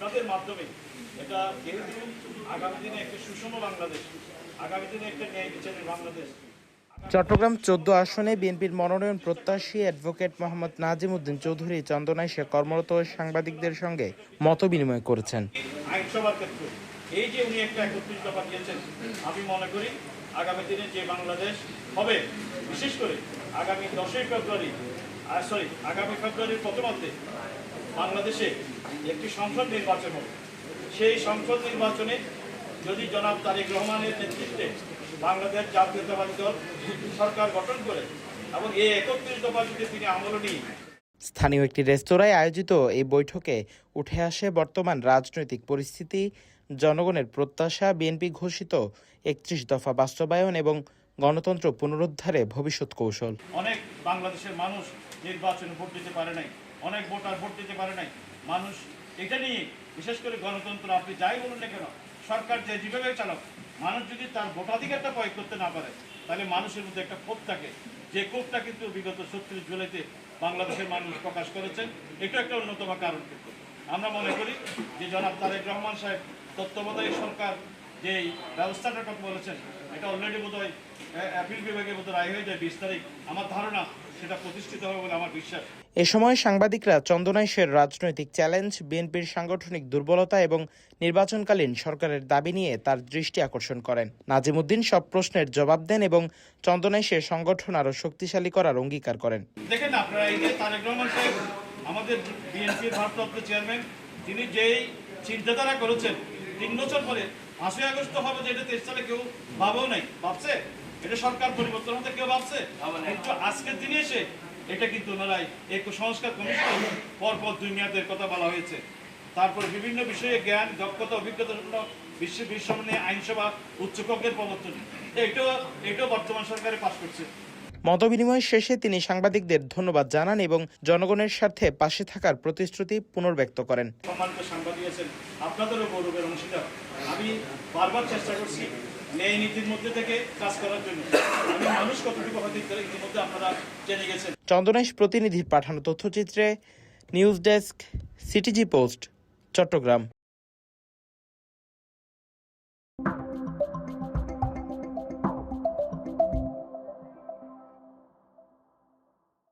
আপনাদের মাধ্যমে এটা যেহেতু আগামী দিনে একটা সুষম বাংলাদেশ আগামী দিনে একটা ন্যায় বিচারের বাংলাদেশ। চট্টগ্রাম চোদ্দ আসনে বিএনপির মনোনয়ন প্রত্যাশী অ্যাডভোকেট মোহাম্মদ নাজিম উদ্দিন চৌধুরী চন্দনায় সে কর্মরত সাংবাদিকদের সঙ্গে মত বিনিময় করেছেন। আইনসভার ক্ষেত্রে এই যে উনি একটা একত্রিশ দফা দিয়েছেন আমি মনে করি আগামী দিনে যে বাংলাদেশ হবে বিশেষ করে আগামী দশই ফেব্রুয়ারি আর সরি আগামী ফেব্রুয়ারির প্রথমার্ধে বাংলাদেশে একটি সংসদ নির্বাচন হবে। সেই সংসদ নির্বাচনে যদি জনাব তারেক রহমানের নেতৃত্বে বাংলাদেশ জাতীয়তাবাদী দল সরকার গঠন করে এবং এই একত্রিশ দফা যদি তিনি আমল নিয়ে স্থানীয় একটি রেস্তোরাঁয় আয়োজিত এই বৈঠকে উঠে আসে বর্তমান রাজনৈতিক পরিস্থিতি জনগণের প্রত্যাশা বিএনপি ঘোষিত একত্রিশ দফা বাস্তবায়ন এবং গণতন্ত্র পুনরুদ্ধারে ভবিষ্যৎ কৌশল। অনেক বাংলাদেশের মানুষ নির্বাচনে ভোট দিতে পারে নাই, অনেক ভোটার ভোট দিতে পারে নাই। মানুষ এটা নিয়ে বিশেষ করে গণতন্ত্র, আপনি যাই বলুন না কেন, সরকার যে যেভাবে চালাক, মানুষ যদি তার ভোটাধিকারটা প্রয়োগ করতে না পারে, তাহলে মানুষের মধ্যে একটা ক্ষোভ থাকে। যে ক্ষোভটা কিন্তু বিগত ছত্রিশ জুলাইতে বাংলাদেশের মানুষ প্রকাশ করেছেন, এটা একটা অন্যতম কারণ কিন্তু। আমরা মনে করি যে জনাব তারেক রহমান সাহেব তত্ত্বাবধায়ক সরকার যে ব্যবস্থাটার কথা বলেছেন এটা অলরেডি বোধ হয় অ্যাপিল বিভাগে বোধ রায় হয়ে যায় বিশ তারিখ। আমার ধারণা সেটা প্রতিষ্ঠিত হবে বলে আমার বিশ্বাস। এ সময় সাংবাদিকরা চন্দনাইশের রাজনৈতিক চ্যালেঞ্জ বিএনপির সাংগঠনিক দুর্বলতা এবং নির্বাচনকালীন সরকারের দাবি নিয়ে তার দৃষ্টি আকর্ষণ করেন। নাজিমুদ্দিন সব প্রশ্নের জবাব দেন এবং চন্দনাইশের সংগঠন আরও শক্তিশালী করার অঙ্গীকার করেন। দেখেন আপনারা এই যে তারেক রহমান সাহেব আমাদের বিএনপির ভারপ্রাপ্ত চেয়ারম্যান তিনি যেই চিন্তাধারা করেছেন তিন বছর পরে পাঁচই আগস্ট হবে যে এটা তেইশ সালে কেউ ভাবেও নাই। ভাবছে? এটা সরকার পরিবর্তন হতে কেউ ভাবছে? কিন্তু আজকের দিনে এসে এটা কিন্তু ওনারাই এক সংস্কার কমিশন পরপর পর দুই মেয়াদের কথা বলা হয়েছে। তারপর বিভিন্ন বিষয়ে জ্ঞান দক্ষতা অভিজ্ঞতা বিশ্ব বিশ্বমানে আইনসভা উচ্চকক্ষের প্রবর্তন। এটাও এটাও বর্তমান সরকারে পাশ করছে। মতবিনিময় শেষে তিনি সাংবাদিকদের ধন্যবাদ জানান এবং জনগণের স্বার্থে পাশে থাকার প্রতিশ্রুতি পুনর্ব্যক্ত করেন। আপনাদেরও গৌরবের অংশীদার। আমি বারবার চেষ্টা করছি ন্যায় নীতির মধ্যে থেকে কাজ করার জন্য। আমি মানুষ কতটুকু ইতিমধ্যে আপনারা জেনে গেছেন। চন্দনাইশ প্রতিনিধির পাঠানো তথ্যচিত্রে news desk CTG post Chattogram.